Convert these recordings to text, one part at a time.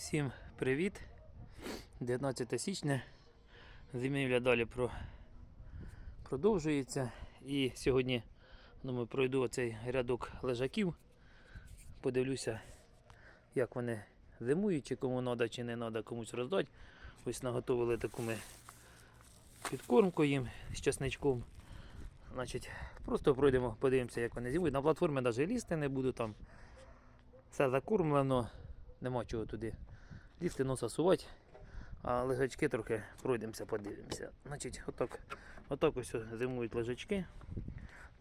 Всім привіт! 19 січня. Зимівля далі про... продовжується. І сьогодні думаю, пройду оцей рядок лежаків. Подивлюся, як вони зимують, чи кому треба, чи не треба комусь роздати. Ось наготовили таку ми підкормку їм з часничком. Значить, просто пройдемо, подивимося, як вони зимують. На платформі навіть лізти не буду там. Все закормлено, нема чого туди лізти, носа сувати. А лежачки трохи пройдемося, подивимося. Значить, отак, отак ось зимують лежачки.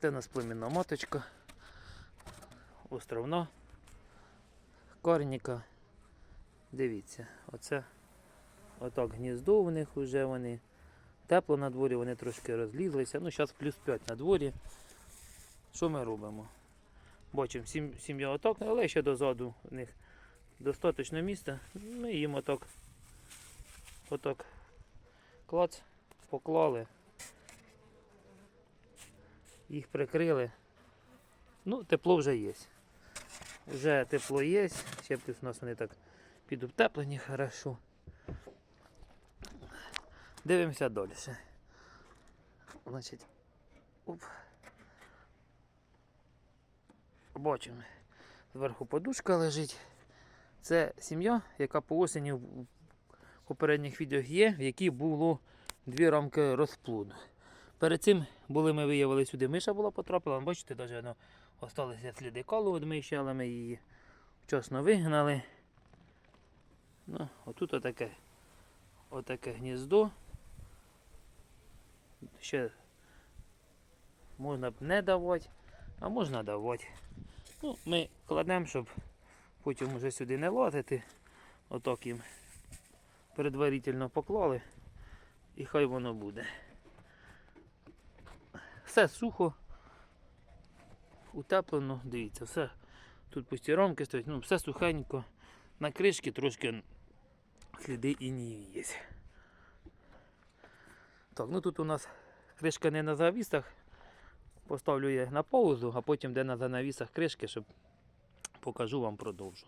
Це у нас племінна маточка, островна, карніка. Дивіться, оце отак гніздо в них вже вони. Тепло на дворі, вони трошки розлізлися. Ну, зараз плюс 5 на дворі. Що ми робимо? Бачимо, сім'я отак, але ще дозаду в них достатньо місця. Ми їм отак, отак клац, поклали. Їх прикрили. Ну, тепло вже є. Вже тепло є. Ще плюс у нас вони так підутеплені хорошо. Дивимося далі. Значить, оп. Бачимо. Зверху подушка лежить. Це сім'я, яка по осені в попередніх відео є, в якій було дві рамки розплоду. Перед цим були ми виявили сюди, миша була потрапила. Бачите, навіть воно залишилися сліди калу від миші, але ми її вчасно вигнали. Ну, отут отаке, отаке гніздо. Ще можна б не давати, а можна давати. Ну, ми кладемо, щоб потім вже сюди не лазити. Отак їм предварительно поклали і хай воно буде. Все сухо, утеплено, дивіться, все. Тут пусті рамки стоять, ну все сухенько. На кришки трошки сліди інії є. Так, ну тут у нас кришка не на завісах. Поставлю я на паузу, а потім де на занавісах кришки, щоб покажу вам продовжу.